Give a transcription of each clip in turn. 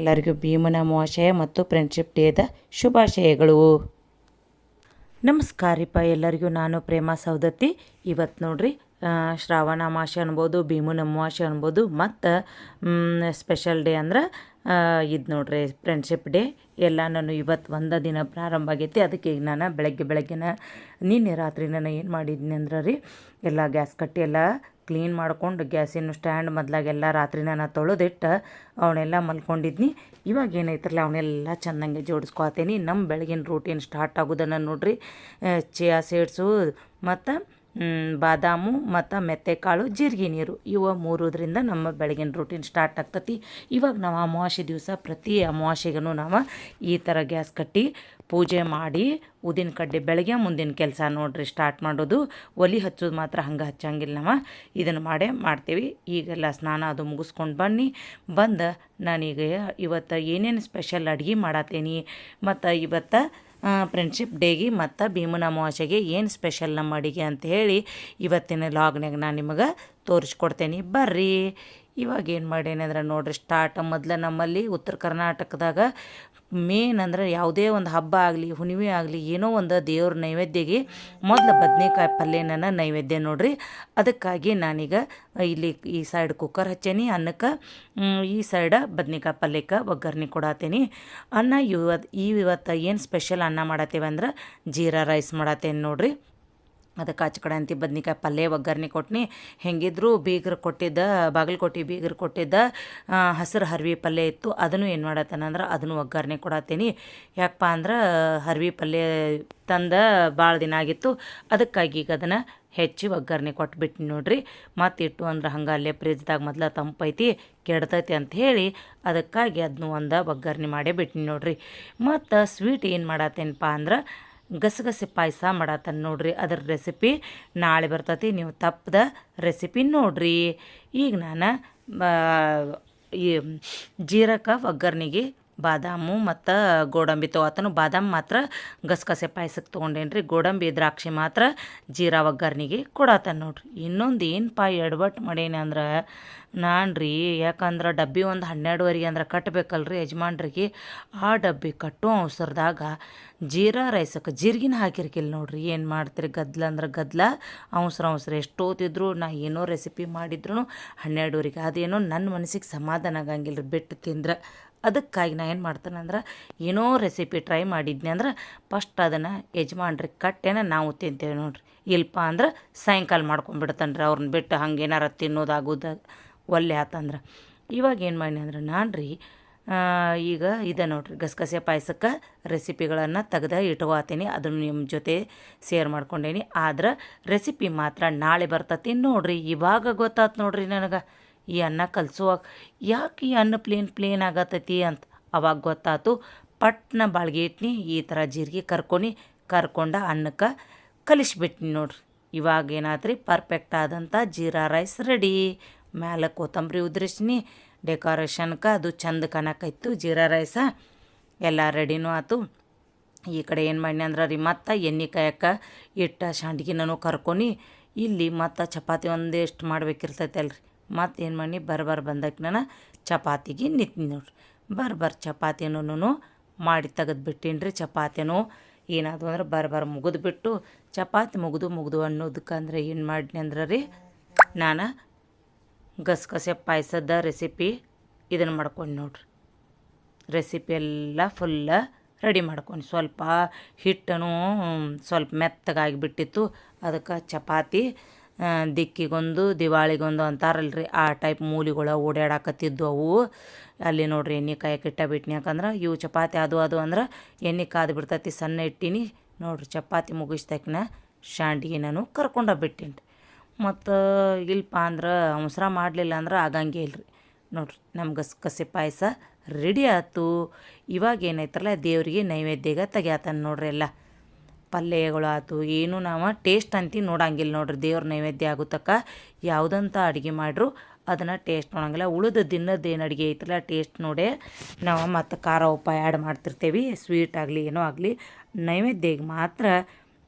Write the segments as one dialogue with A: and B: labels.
A: ಎಲ್ಲರಿಗೂ ಭೀಮನ ಅಮಾವಾಸ್ಯೆ ಮತ್ತು ಫ್ರೆಂಡ್ಶಿಪ್ ಡೇದ ಶುಭಾಶಯಗಳು. ನಮಸ್ಕಾರಿಪ್ಪ ರೀಪ ಎಲ್ಲರಿಗೂ ನಾನು ಪ್ರೇಮ ಸೌದತ್ತಿ ಇವತ್ತು ನೋಡ್ರಿ ಶ್ರಾವಣ ಅಮಾವಾಸ್ಯೆ ಅನ್ಬೋದು, ಭೀಮನ ಅಮಾವಾಸ್ಯೆ ಅನ್ಬೋದು, ಮತ್ತು ಸ್ಪೆಷಲ್ ಡೇ ಅಂದ್ರೆ ಇದು ನೋಡ್ರಿ ಫ್ರೆಂಡ್ಶಿಪ್ ಡೇ ಎಲ್ಲ ನಾನು ಇವತ್ತು ಒಂದು ದಿನ ಪ್ರಾರಂಭ ಆಗೈತಿ. ಅದಕ್ಕೆ ಈಗ ನಾನು ಬೆಳಗ್ಗೆ ಬೆಳಗ್ಗೆನ ನಿನ್ನೆ ರಾತ್ರಿ ನಾನು ಏನು ಮಾಡಿದ್ನಿ ಅಂದ್ರೆ ರೀ, ಎಲ್ಲ ಗ್ಯಾಸ್ ಕಟ್ಟಿ ಎಲ್ಲ ಕ್ಲೀನ್ ಮಾಡ್ಕೊಂಡು ಗ್ಯಾಸಿನ ಸ್ಟ್ಯಾಂಡ್ ಮೊದಲಾಗೆಲ್ಲ ರಾತ್ರಿ ನಾನು ತೊಳೆದಿಟ್ಟು ಅವನ್ನೆಲ್ಲ ಮಲ್ಕೊಂಡಿದ್ನಿ. ಇವಾಗ ಏನೈತ್ರಲ್ಲ ಅವನ್ನೆಲ್ಲ ಚೆಂದಂಗೆ ಜೋಡಿಸ್ಕೊತೀನಿ. ನಮ್ಮ ಬೆಳಗಿನ ರೂಟೀನ್ ಸ್ಟಾರ್ಟ್ ಆಗೋದನ್ನು ನೋಡ್ರಿ. ಚಿಯಾ ಸೀಡ್ಸು ಮತ್ತು ಬಾದಾಮು ಮತ್ತು ಮೆತ್ತೆಕಾಳು, ಜೀರಿಗೆ ನೀರು ಇವು ಮೂರೋದ್ರಿಂದ ನಮ್ಮ ಬೆಳಗಿನ ರೂಟೀನ್ ಸ್ಟಾರ್ಟ್ ಆಗ್ತತಿ. ಇವಾಗ ನಾವು ಅಮಾವಾಸ್ಯೆ ದಿವಸ ಪ್ರತಿ ಅಮಾವಾಸ್ಯೆಗೂ ನಾವು ಈ ಥರ ಗ್ಯಾಸ್ ಕಟ್ಟಿ ಪೂಜೆ ಮಾಡಿ ಉದಿನ ಕಡ್ಡಿ ಬೆಳಗ್ಗೆ ಮುಂದಿನ ಕೆಲಸ ನೋಡ್ರಿ ಸ್ಟಾರ್ಟ್ ಮಾಡೋದು. ಒಲಿ ಹಚ್ಚೋದು ಮಾತ್ರ ಹಂಗೆ ಹಚ್ಚಂಗಿಲ್ಲ ನಾವು. ಇದನ್ನು ಮಾಡೇ ಮಾಡ್ತೀವಿ. ಈಗೆಲ್ಲ ಸ್ನಾನ ಅದು ಮುಗಿಸ್ಕೊಂಡು ಬನ್ನಿ. ಬಂದು ನಾನೀಗ ಇವತ್ತು ಏನೇನು ಸ್ಪೆಷಲ್ ಅಡುಗೆ ಮಾಡತ್ತೀನಿ ಮತ್ತು ಇವತ್ತು ಫ್ರೆಂಡ್ಶಿಪ್ ಡೇಗೆ ಮತ್ತು ಭೀಮನ ಅಮಾವಾಸ್ಯೆಗೆ ಏನು ಸ್ಪೆಷಲ್ ನಮ್ಮ ಅಡುಗೆ ಅಂತ ಹೇಳಿ ಇವತ್ತಿನ ಲಾಗ್ನಾಗ ನಾನು ನಿಮಗೆ ತೋರಿಸ್ಕೊಡ್ತೇನೆ. ಬರ್ರಿ. ಇವಾಗ ಏನು ಮಾಡೇನಿ ಅಂದ್ರೆ ನೋಡ್ರಿ ಸ್ಟಾರ್ಟ್ ಮೊದಲು ನಮ್ಮಲ್ಲಿ ಉತ್ತರ ಕರ್ನಾಟಕದಾಗ ಮೇನ್ ಅಂದ್ರೆ ಯಾವುದೇ ಒಂದು ಹಬ್ಬ ಆಗಲಿ, ಹುಣ್ಣಿಮೆ ಆಗಲಿ, ಏನೋ ಒಂದು ದೇವ್ರ ನೈವೇದ್ಯಗೆ ಮೊದಲು ಬದನೆಕಾಯಿ ಪಲ್ಯನ ನೈವೇದ್ಯ ನೋಡ್ರಿ. ಅದಕ್ಕಾಗಿ ನಾನೀಗ ಇಲ್ಲಿ ಈ ಸೈಡ್ ಕುಕ್ಕರ್ ಹಚ್ಚೇನಿ. ಅನ್ನಕ್ಕೆ ಈ ಸೈಡ ಬದನೆಕಾಯಿ ಪಲ್ಯಕ್ಕೆ ಒಗ್ಗರಣೆ ಕೊಡತ್ತೇನಿ ಅನ್ನ ಇವತ್ತು ಈ ಇವತ್ತು ಏನು ಸ್ಪೆಷಲ್ ಅನ್ನ ಮಾಡತ್ತೇವೆ ಅಂದ್ರೆ ಜೀರಾ ರೈಸ್ ಮಾಡತ್ತೇನೆ ನೋಡ್ರಿ. ಅದಕ್ಕೆ ಆಚೆ ಕಡೆ ಅಂತಿ ಬದ್ನಿಕಾಯಿ ಪಲ್ಯ, ಒಗ್ಗರ್ಣೆ ಕೊಟ್ನಿ. ಹೆಂಗಿದ್ರು ಬೀಗರು ಕೊಟ್ಟಿದ್ದ, ಬಾಗಲಕೋಟೆ ಬೀಗರು ಕೊಟ್ಟಿದ್ದ ಹಸಿರು ಹರ್ವಿ ಪಲ್ಯ ಇತ್ತು. ಅದನ್ನು ಏನು ಮಾಡತ್ತೇನಂದ್ರೆ ಅದನ್ನು ಒಗ್ಗರಣೆ ಕೊಡತ್ತೀನಿ. ಯಾಕಪ್ಪ ಅಂದ್ರೆ ಹರ್ವಿ ಪಲ್ಯ ತಂದ ಭಾಳ ದಿನ ಆಗಿತ್ತು. ಅದಕ್ಕಾಗಿ ಈಗ ಅದನ್ನು ಹೆಚ್ಚಿ ಒಗ್ಗರಣೆ ಕೊಟ್ಬಿಟ್ಟು ನೋಡ್ರಿ. ಮತ್ತು ಇಟ್ಟು ಅಂದ್ರೆ ಹಂಗೆ ಅಲ್ಲೇ ಫ್ರಿಜ್ದಾಗ ಮೊದಲ ತಂಪೈತಿ, ಕೆಡ್ತೈತಿ ಅಂತ ಹೇಳಿ ಅದಕ್ಕಾಗಿ ಅದನ್ನು ಒಂದು ಒಗ್ಗರಣೆ ಮಾಡೇ ಬಿಟ್ಟಿನಿ ನೋಡ್ರಿ. ಮತ್ತು ಸ್ವೀಟ್ ಏನು ಮಾಡತ್ತೇನಪ್ಪ ಅಂದ್ರೆ ಗಸಗಸೆ ಪಾಯಸ ಮಾಡತ್ತಾನೆ ನೋಡ್ರಿ. ಅದರ ರೆಸಿಪಿ ನಾಳೆ ಬರ್ತತಿ. ನೀವು ತಪ್ಪದ ರೆಸಿಪಿ ನೋಡ್ರಿ. ಈಗ ನಾನು ಈ ಜೀರಕ ಒಗ್ಗರ್ಣಿಗೆ ಬಾದಾಮು ಮತ್ತು ಗೋಡಂಬಿ ತಗೋತನು ಬಾದಾಮಿ ಮಾತ್ರ ಗಸಗಸೆ ಪಾಯಸಕ್ಕೆ ತೊಗೊಂಡೇನ್ರಿ. ಗೋಡಂಬಿ, ದ್ರಾಕ್ಷಿ ಮಾತ್ರ ಜೀರಾ, ಒಗ್ಗರ್ಣಿಗೆ ಕೊಡತ್ತಾನೆ ನೋಡ್ರಿ. ಇನ್ನೊಂದು ಏನು ಪಾಯ್ ಎಡವಟ್ಟು ಮಾಡೇನಿ ಅಂದ್ರೆ ನಾನು ರೀ ಯಾಕಂದ್ರೆ ಡಬ್ಬಿ ಒಂದು ಹನ್ನೆರಡುವರೆಗೆ ಅಂದ್ರೆ ಕಟ್ಟಬೇಕಲ್ರಿ ಯಜಮಾನ್ರಿಗೆ. ಆ ಡಬ್ಬಿ ಕಟ್ಟೋ ಅವಸರದಾಗ ಜೀರಾ ರೈಸಕ್ಕೆ ಜೀರಿಗಿನ ಹಾಕಿರ್ಕಿಲ್ಲ ನೋಡ್ರಿ, ಏನು ಮಾಡ್ತೀರಿ? ಗದ್ಲ ಅಂದ್ರೆ ಗದ್ಲ, ಅವಸರ ಅವಸರ ಎಷ್ಟೋತಿದ್ರು ನಾ ಏನೋ ರೆಸಿಪಿ ಮಾಡಿದ್ರು ಹನ್ನೆರಡೂರಿಗೆ ಅದೇನೋ ನನ್ನ ಮನಸ್ಸಿಗೆ ಸಮಾಧಾನ ಆಗಂಗಿಲ್ಲ ರೀ ಬಿಟ್ಟು ತಿಂದ್ರೆ. ಅದಕ್ಕಾಗಿ ನಾ ಏನು ಮಾಡ್ತೇನೆ ಅಂದ್ರೆ, ಏನೋ ರೆಸಿಪಿ ಟ್ರೈ ಮಾಡಿದ್ನಿ ಅಂದ್ರೆ ಫಸ್ಟ್ ಅದನ್ನು ಯಜಮಾನ್ರಿ ಕಟ್ಟೇನ ನಾವು ತಿಂತೇವೆ ನೋಡ್ರಿ. ಇಲ್ಪ ಅಂದ್ರೆ ಸಾಯಂಕಾಲ ಮಾಡ್ಕೊಂಡ್ಬಿಡ್ತಾನೆ ರೀ ಅವ್ರನ್ನ ಬಿಟ್ಟು ಹಂಗೆ ಏನಾರ ತಿನ್ನೋದಾಗೋದ, ಒಲ್ಲೆ ಆತಂದ್ರೆ. ಇವಾಗ ಏನು ಮಾಡಿ ಅಂದ್ರೆ ನಾನು ರೀ ಈಗ ಇದೆ ನೋಡಿರಿ ಗಸಗಸೆ ಪಾಯಸಕ್ಕೆ ರೆಸಿಪಿಗಳನ್ನು ತೆಗೆದು ಇಟ್ಕೋತೀನಿ. ಅದನ್ನು ನಿಮ್ಮ ಜೊತೆ ಶೇರ್ ಮಾಡ್ಕೊಂಡೇನಿ. ಆದ್ರೆ ರೆಸಿಪಿ ಮಾತ್ರ ನಾಳೆ ಬರ್ತತಿ ನೋಡಿರಿ, ಇವಾಗ ಗೊತ್ತಾತು ನೋಡ್ರಿ ನನಗೆ. ಈ ಅನ್ನ ಕಲಸುವಾಗ ಯಾಕೆ ಈ ಅನ್ನ ಪ್ಲೇನ್ ಪ್ಲೇನ್ ಆಗತ್ತೈತಿ ಅಂತ ಅವಾಗ ಗೊತ್ತಾತು. ಪಟ್ನ ಬಾಳ್ಗೆ ಇಟ್ನಿ, ಈ ಥರ ಜೀರಿಗೆ ಕರ್ಕೊಂಡು ಕರ್ಕೊಂಡ ಅನ್ನಕ್ಕೆ ಕಲಿಸ್ಬಿಟ್ನಿ ನೋಡ್ರಿ. ಇವಾಗ ಏನಾದ್ರಿ ಪರ್ಫೆಕ್ಟ್ ಆದಂಥ ಜೀರಾ ರೈಸ್ ರೆಡಿ ಮ್ಯಾಲೆ ಕೊತ್ತಂಬರಿ ಉದ್ರಿಸ್ನಿ ಡೆಕೋರೇಷನ್ಗೆ ಅದು ಚಂದ ಕಾಣಕ್ಕಾಯ್ತು ಜೀರಾ ರೈಸ ಎಲ್ಲ ರೆಡಿನೂ ಆಯ್ತು ಈ ಕಡೆ ಏನು ಮಾಡಿ ಅಂದ್ರೆ ರೀ, ಮತ್ತೆ ಎಣ್ಣೆ ಕಾಯಕ್ಕೆ ಇಟ್ಟ ಶಾಂಡ್ಗಿನೂ ಕರ್ಕೊನಿ, ಇಲ್ಲಿ ಮತ್ತು ಚಪಾತಿ ಒಂದಿಷ್ಟು ಮಾಡ್ಬೇಕಿರ್ತೈತೆ ಅಲ್ರಿ ಮತ್ತು ಏನು ಮಾಡಿ ಬರ್ಬರ್ ಬರ್ ಬಂದಕ್ಕೆ ನಾನು ಚಪಾತಿಗೆ ನಿಂತೀನಿ ನೋಡ್ರಿ. ಬರ್ಬರ್ ಬರ್ ಚಪಾತಿನೂ ಮಾಡಿ ತೆಗೆದ್ಬಿಟ್ಟಿನಿ ರೀ ಚಪಾತಿನೂ. ಏನಾದ್ರು ಅಂದ್ರೆ ಬರ್ಬರ್ ಬರ್ ಮುಗಿದ್ಬಿಟ್ಟು, ಚಪಾತಿ ಮುಗಿದು ಮುಗಿದು ಅನ್ನೋದಕ್ಕಂದ್ರೆ ಏನು ಮಾಡಿನಿ ಅಂದ್ರೆ ರೀ, ನಾನು ಗಸಗಸೆ ಪಾಯಸದ ರೆಸಿಪಿ ಇದನ್ನು ಮಾಡ್ಕೊಂಡು ನೋಡ್ರಿ. ರೆಸಿಪಿ ಎಲ್ಲ ಫುಲ್ಲ ರೆಡಿ ಮಾಡ್ಕೊಂಡು ಸ್ವಲ್ಪ ಹಿಟ್ಟನು ಸ್ವಲ್ಪ ಮೆತ್ತಗಾಗಿಬಿಟ್ಟಿತ್ತು ಅದಕ್ಕೆ ಚಪಾತಿ ದಿಕ್ಕಿಗೊಂದು, ದಿವಾಳಿಗೊಂದು ಅಂತಾರಲ್ರಿ. ಆ ಟೈಪ್ ಮೂಲಿಗಳು ಓಡಾಡಕತ್ತಿದ್ದು ಅವು. ಅಲ್ಲಿ ನೋಡ್ರಿ ಎಣ್ಣೆ ಕಾಯಕ್ಕೆ ಇಟ್ಟ ಬಿಟ್ನಿ. ಯಾಕಂದ್ರೆ ಇವು ಚಪಾತಿ ಅದು ಅದು ಅಂದ್ರೆ ಎಣ್ಣೆ ಕಾದು ಬಿಡ್ತೈತಿ ಸಣ್ಣ ಇಟ್ಟಿನಿ ನೋಡ್ರಿ ಚಪಾತಿ ಮುಗಿಸ್ದಕ್ಕಿನ ಶಾಂಡಿಗೆ ನಾನು ಕರ್ಕೊಂಡ ಬಿಟ್ಟಿನಿ ಮತ್ತು ಇಲ್ಪ ಅಂದ್ರೆ ಅವಸರ ಮಾಡಲಿಲ್ಲ ಅಂದ್ರೆ ಆಗಂಗೆ ಇಲ್ರಿ. ನೋಡ್ರಿ, ನಮ್ಗೆ ಕಸಿ ಪಾಯಸ ರೆಡಿ ಆಯ್ತು ಇವಾಗ ಏನೈತಲ್ಲ ದೇವರಿಗೆ ನೈವೇದ್ಯಗ ತೆಗ್ಯಾತನ ನೋಡ್ರಿ ಎಲ್ಲ. ಪಲ್ಯಗಳು ಆಯ್ತು ಏನು ನಾವು ಟೇಸ್ಟ್ ಅಂತಿ ನೋಡಂಗಿಲ್ಲ ನೋಡ್ರಿ. ದೇವ್ರ ನೈವೇದ್ಯ ಆಗುತ್ತಕ್ಕ ಯಾವುದಂತ ಅಡುಗೆ ಮಾಡ್ರು, ಅದನ್ನು ಟೇಸ್ಟ್ ನೋಡಂಗಿಲ್ಲ. ಉಳಿದ ದಿನದ ಏನು ಅಡುಗೆ ಐತಲ್ಲ ಟೇಸ್ಟ್ ನೋಡೇ ನಾವು ಮತ್ತು ಖಾರ ಉಪ್ಪ ಆ್ಯಡ್ ಮಾಡ್ತಿರ್ತೇವೆ. ಸ್ವೀಟ್ ಆಗಲಿ, ಏನೋ ಆಗಲಿ, ನೈವೇದ್ಯಗೆ ಮಾತ್ರ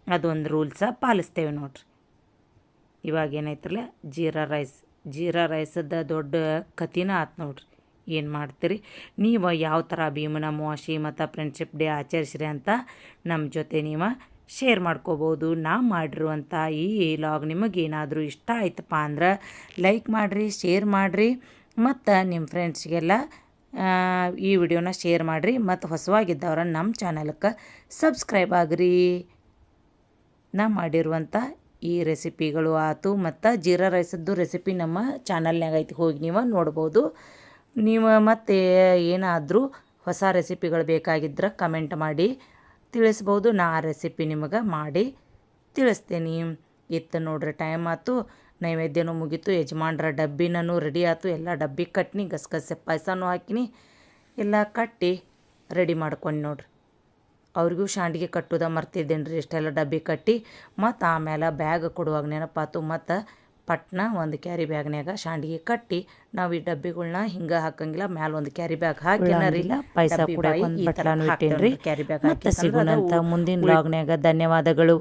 A: ಅದೊಂದು ರೂಲ್ಸ ಪಾಲಿಸ್ತೇವೆ ನೋಡ್ರಿ. ಇವಾಗ ಏನೈತ್ರಲ್ಲ, ಜೀರಾ ರೈಸ್. ಜೀರಾ ರೈಸದ ದೊಡ್ಡ ಕತಿನ ಆತು ನೋಡ್ರಿ. ಏನು ಮಾಡ್ತೀರಿ? ನೀವು ಯಾವ ಥರ ಭೀಮನ ಮಾಶಿ ಮತ್ತು ಫ್ರೆಂಡ್ಶಿಪ್ ಡೇ ಆಚರಿಸ್ರಿ ಅಂತ ನಮ್ಮ ಜೊತೆ ನೀವು ಶೇರ್ ಮಾಡ್ಕೋಬೋದು. ನಾ ಮಾಡಿರುವಂಥ ಈ ಲಾಗ್ ನಿಮಗೇನಾದರೂ ಇಷ್ಟ ಆಯ್ತಪ್ಪ ಅಂದ್ರೆ ಲೈಕ್ ಮಾಡಿರಿ ಶೇರ್ ಮಾಡಿರಿ, ಮತ್ತು ನಿಮ್ಮ ಫ್ರೆಂಡ್ಸ್ಗೆಲ್ಲ ಈ ವಿಡಿಯೋನ ಶೇರ್ ಮಾಡಿರಿ, ಮತ್ತು ಹೊಸವಾಗಿದ್ದವ್ರ ನಮ್ಮ ಚಾನಲ್ಗೆ ಸಬ್ಸ್ಕ್ರೈಬ್ ಆಗಿರಿ. ನಾ ಮಾಡಿರುವಂಥ ಈ ರೆಸಿಪಿಗಳು ಆತು. ಮತ್ತು ಜೀರಾ ರೈಸದ್ದು ರೆಸಿಪಿ ನಮ್ಮ ಚಾನಲ್ನಾಗ ಐತಿ. ಹೋಗಿ ನೀವು ನೋಡ್ಬೋದು. ನೀವು ಮತ್ತೆ ಏನಾದರೂ ಹೊಸ ರೆಸಿಪಿಗಳು ಬೇಕಾಗಿದ್ರೆ ಕಮೆಂಟ್ ಮಾಡಿ ತಿಳಿಸ್ಬೋದು. ನಾ ಆ ರೆಸಿಪಿ ನಿಮಗೆ ಮಾಡಿ ತಿಳಿಸ್ತೀನಿ. ಇತ್ತು ನೋಡ್ರಿ ಟೈಮ್ ಆಯ್ತು ನೈವೇದ್ಯನೂ ಮುಗೀತು. ಯಜಮಾನ್ರ ಡಬ್ಬಿನೂ ರೆಡಿ ಆಯ್ತು ಎಲ್ಲ ಡಬ್ಬಿ ಕಟ್ನಿ. ಗಸಗಸೆ ಪಾಯಸನೂ ಹಾಕಿನಿ. ಎಲ್ಲ ಕಟ್ಟಿ ರೆಡಿ ಮಾಡ್ಕೊಂಡು ನೋಡ್ರಿ. ಅವ್ರಿಗೂ ಶಾಂಡಿಗೆ ಕಟ್ಟುದ ಮರ್ತಿದ್ದೇನೆ ರೀ ಇಷ್ಟೆಲ್ಲ ಡಬ್ಬಿ ಕಟ್ಟಿ ಮತ್ತು ಆಮೇಲೆ ಬ್ಯಾಗ್ ಕೊಡುವಾಗ ನೆನಪಾತು ಮತ್ತು ಪಟ್ನ ಒಂದು ಕ್ಯಾರಿ ಬ್ಯಾಗ್ನ್ಯಾಗ ಶಾಂಡಿಗೆ ಕಟ್ಟಿ ನಾವು ಈ ಡಬ್ಬಿಗಳನ್ನ ಹಿಂಗೆ ಹಾಕಂಗಿಲ್ಲ ಮ್ಯಾಲ ಒಂದು ಕ್ಯಾರಿ ಬ್ಯಾಗ್ ಹಾಕಿ ಪೈಸಾ
B: ಕೂಡ
A: ಕ್ಯಾರಿ ಬ್ಯಾಗ್
B: ಮುಂದಿನ ಬ್ಲಾಗ್ನ್ಯಾಗ ಧನ್ಯವಾದಗಳು.